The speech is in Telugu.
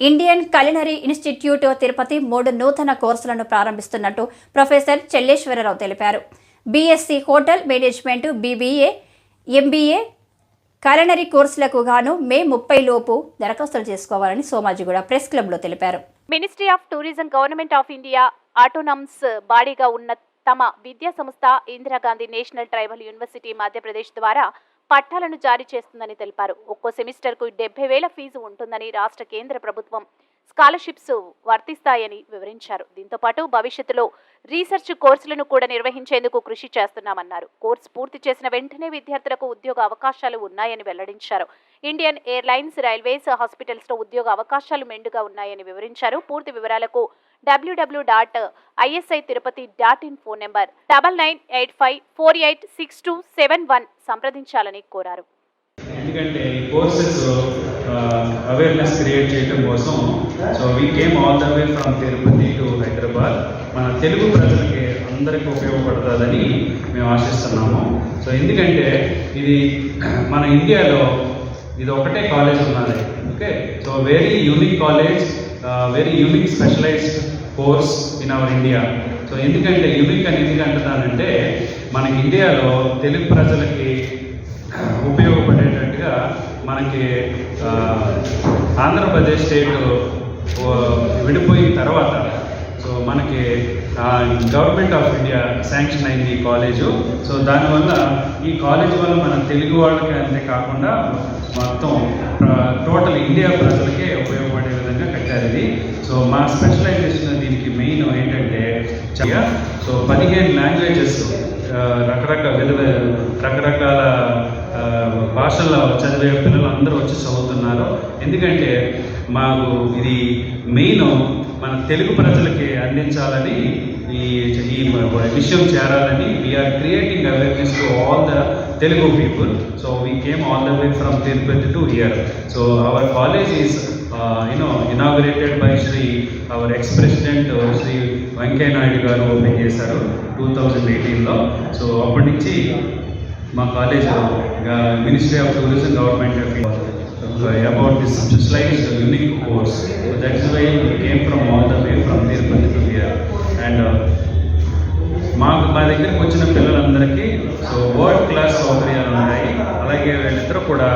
ఇండియన్ కలినరీ ఇన్స్టిట్యూట్ తిరుపతి మూడు నూతన కోర్సులను ప్రారంభిస్తున్నట్టు ప్రొఫెసర్ చెల్లేశ్వరరావు తెలిపారు. BSc hotel management BBA MBA culinary కోర్సులకు గాను మే ముప్పై లోపు దరఖాస్తులు చేసుకోవాలని సోమాజిగూడ ప్రెస్ క్లబ్లో తెలిపారు. Ministry of tourism government of India autonomous బాడీగా ఉన్న తమ విద్యా సంస్థ Indira Gandhi national tribal university Madhya Pradesh ద్వారా పట్టాలను జారీ చేస్తుందని తెలిపారు. ఒక్కో సెమిస్టర్కు డెబ్బై వేల ఫీజు ఉంటుందని రాష్ట్ర కేంద్ర ప్రభుత్వం స్కాలర్షిప్స్ వర్తిస్తాయని వివరించారు. దీంతో పాటు భవిష్యత్తులో రీసెర్చ్ కోర్సులను కూడా నిర్వహించేందుకు కృషి చేస్తున్నామన్నారు. కోర్సు పూర్తి చేసిన వెంటనే విద్యార్థులకు ఉద్యోగ అవకాశాలు ఉన్నాయని వెల్లడించారు. ఇండియన్ ఎయిర్లైన్స్ రైల్వేస్ హాస్పిటల్స్లో ఉద్యోగ అవకాశాలు మెండుగా ఉన్నాయని వివరించారు. పూర్తి వివరాలకు W W dot ISI Tirupati dot in phone number double nine eight five four eight six two seven one సంప్రదించాలని కోరారు. ఎందుకంటే ఈ కోర్సెస్ అవేర్నెస్ క్రియేట్ చేయడం కోసం so we came all the way from Tirupati to Hyderabad మన తెలుగు ప్రజలకి అందరికీ ఉపయోగపడుతుందని మేము ఆశిస్తున్నాము. సో ఎందుకంటే ఇది మన ఇండియాలో ఇది ఒకటే కాలేజ్ ఉన్నది. Okay so very unique college very unique specialized course in our India so ఎందుకంటే యూనిక్ అని ఎందుకు అంటున్నానంటే మనకి ఇండియాలో తెలుగు ప్రజలకి ఉపయోగపడేటట్టుగా మనకి ఆంధ్రప్రదేశ్ స్టేట్ విడిపోయిన తర్వాత సో మనకి గవర్నమెంట్ ఆఫ్ ఇండియా శాంక్షన్ అయింది ఈ కాలేజు సో దానివల్ల ఈ కాలేజ్ వల్ల మన తెలుగు వాళ్ళకి అంతే కాకుండా మొత్తం టోటల్ ఇండియా ప్రజలకే ఉపయోగపడుతుంది విధంగా కట్టారు ఇది సో మా స్పెషలైజేషన్ దీనికి మెయిన్ ఏంటంటే సో పదిహేను లాంగ్వేజెస్ రకరకాల విధ రకరకాల భాషల్లో చదివే పిల్లలు అందరూ వచ్చి చదువుతున్నారు. ఎందుకంటే మాకు ఇది మెయిన్ మన తెలుగు ప్రజలకి అందించాలని ఈ ఈ విషయం చేరాలని we're creating awareness to all the Telugu people so we came all the way from Tirupati to here so our college is you know inaugurated by Shri our ex president Shri Venkaiah Naidu garu open చేశారు టూ థౌజండ్ ఎయిటీన్లో సో అప్పటి నుంచి మా college ministry of tourism government of about this specialized unique course that's why came మా దగ్గరికి వచ్చిన పిల్లలందరికీ సో వర్ల్డ్ క్లాస్ సౌకర్యాలు ఉన్నాయి. అలాగే వీళ్ళిద్దరూ కూడా